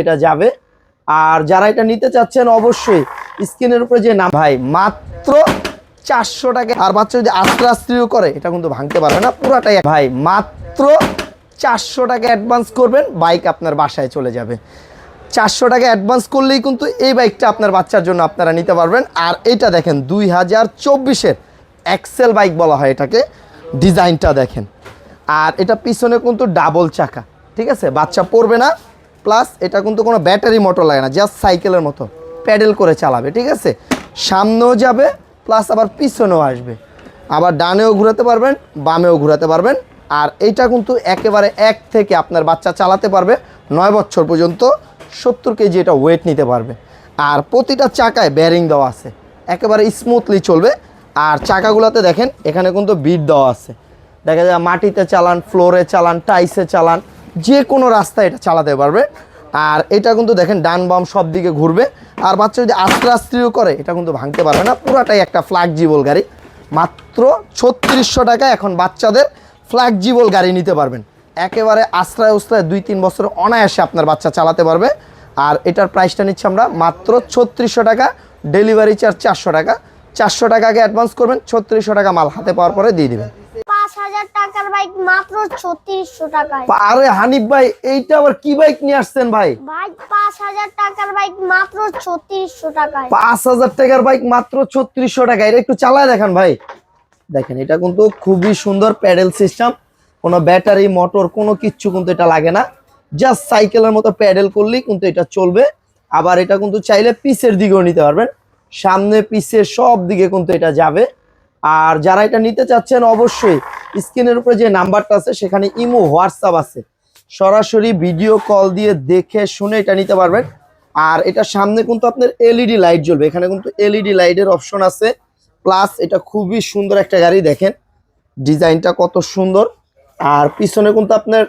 এটা যাবে। আর যারা এটা নিতে চাচ্ছেন, অবশ্যই স্ক্রিনের উপরে যে নাম ভাই, মাত্র চারশো টাকা। আর বাচ্চা যদি আস্তে আস্তেও করে, এটা কিন্তু ভাঙতে পারবে না। পুরাটাই ভাই, মাত্র চারশো টাকা অ্যাডভান্স করবেন বাইক আপনার বাসায় চলে যাবে। চারশো টাকা অ্যাডভান্স করলেই কিন্তু এই বাইকটা আপনার বাচ্চার জন্য আপনারা নিতে পারবেন। আর এটা দেখেন, দুই হাজার চব্বিশের এক্সেল বাইক বলা হয় এটাকে। ডিজাইনটা দেখেন। আর এটা পিছনে কিন্তু ডাবল চাকা। ঠিক আছে? বাচ্চা পড়বে না। প্লাস এটা কিন্তু কোনো ব্যাটারি মোটর লাগে না জাস্ট সাইকেলের মতো। প্যাডেল করে চালাবে, ঠিক আছে? সামনেও যাবে প্লাস আবার পিছনেও আসবে। আবার ডানেও ঘোরাতে পারবেন, বামেও ঘোরাতে পারবেন। আর এইটা কিন্তু একেবারে এক থেকে আপনার বাচ্চা চালাতে পারবে, নয় বছর পর্যন্ত সত্তর কেজি এটা ওয়েট নিতে পারবে। আর প্রতিটা চাকায় ব্যারিং দেওয়া আছে, একেবারে স্মুথলি চলবে। আর চাকাগুলোতে দেখেন, এখানে কিন্তু বিট দেওয়া আছে। দেখা যায় মাটিতে চালান ফ্লোরে চালান টাইসে চালান যে কোনো রাস্তায় এটা চালাতে পারবে। আর এটা কিন্তু দেখেন, ডান বাম সব দিকে ঘুরবে। আর বাচ্চা যদি আস্তে আস্তেও করে, এটা কিন্তু ভাঙতে পারবে না। পুরাটাই একটা ফ্ল্যাগজিবল গাড়ি। মাত্র ছত্রিশশো টাকা এখন বাচ্চাদের ফ্ল্যাগজিবল গাড়ি নিতে পারবেন। একেবারে আশ্রয় উশ্রয় দুই তিন বছর অনায়াসে আপনার বাচ্চা চালাতে পারবে। আর এটার প্রাইসটা নিচ্ছি আমরা মাত্র ছত্রিশশো টাকা। ডেলিভারি চার্জ চারশো টাকা। চারশো টাকা আগে অ্যাডভান্স করবেন, ছত্রিশশো টাকা মাল হাতে পাওয়ার পরে দিয়ে দেবেন। টাকার বাইক মাত্র টাকায়। আরে হানিফ ভাই এইটা আবার কি বাইক নিয়ে আসছেন ভাই? টাকার বাইক মাত্র টাকায়। টাকার বাইক মাত্র এটা একটু চালায় দেখান ভাই। দেখেন এটা কিন্তু খুবই সুন্দর প্যাডেল সিস্টেম। কোনো ব্যাটারি মোটর কোনো কিচ্ছু কিন্তু এটা লাগে না। জাস্ট সাইকেলের মতো প্যাডেল করলেই কিন্তু এটা চলবে। আবার এটা কিন্তু চাইলে পিসের দিকেও নিতে পারবেন। সামনে পিসের সব দিকে কিন্তু এটা যাবে। আর যারা এটা নিতে চাচ্ছেন অবশ্যই স্ক্রিনের উপরে যে নাম্বারটা আছে সেখানে ইমো হোয়াটসঅ্যাপ আছে। সরাসরি ভিডিও কল দিয়ে দেখে শুনে এটা নিতে পারবেন। আর এটা সামনে কিন্তু আপনার এলইডি লাইট জ্বলবে। এখানে কিন্তু এলইডি লাইটের অপশন আছে। প্লাস এটা খুবই সুন্দর একটা গাড়ি দেখেন। ডিজাইনটা কত সুন্দর। আর পিছনে কিন্তু আপনার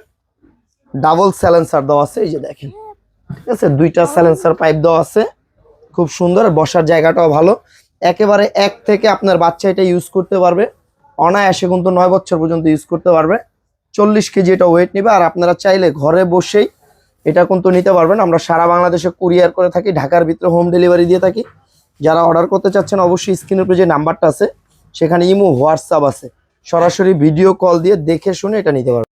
ডাবল স্যালেন্সার দেওয়া আছে। এই যে দেখেন ঠিক আছে? দুইটা স্যালেন্সার পাইপ দেওয়া আছে। খুব সুন্দর বসার জায়গাটাও ভালো। একেবারে এক থেকে আপনার বাচ্চা এটা ইউজ করতে পারবে। অনায়াসে কিন্তু নয় বছর পর্যন্ত ইউজ করতে পারবে। চল্লিশ কেজি এটা ওয়েট নেবে আর আপনারা চাইলে ঘরে বসেই এটা কিন্তু নিতে পারবেন। আমরা সারা বাংলাদেশে কুরিয়ার করে থাকি, ঢাকার ভিতরে হোম ডেলিভারি দিয়ে থাকি। যারা অর্ডার করতে চাচ্ছেন অবশ্যই স্ক্রিনের উপরে যে নাম্বারটা আছে, সেখানে ইমো হোয়াটসঅ্যাপ আছে। সরাসরি ভিডিও কল দিয়ে দেখে শুনে এটা নিতে পারবেন।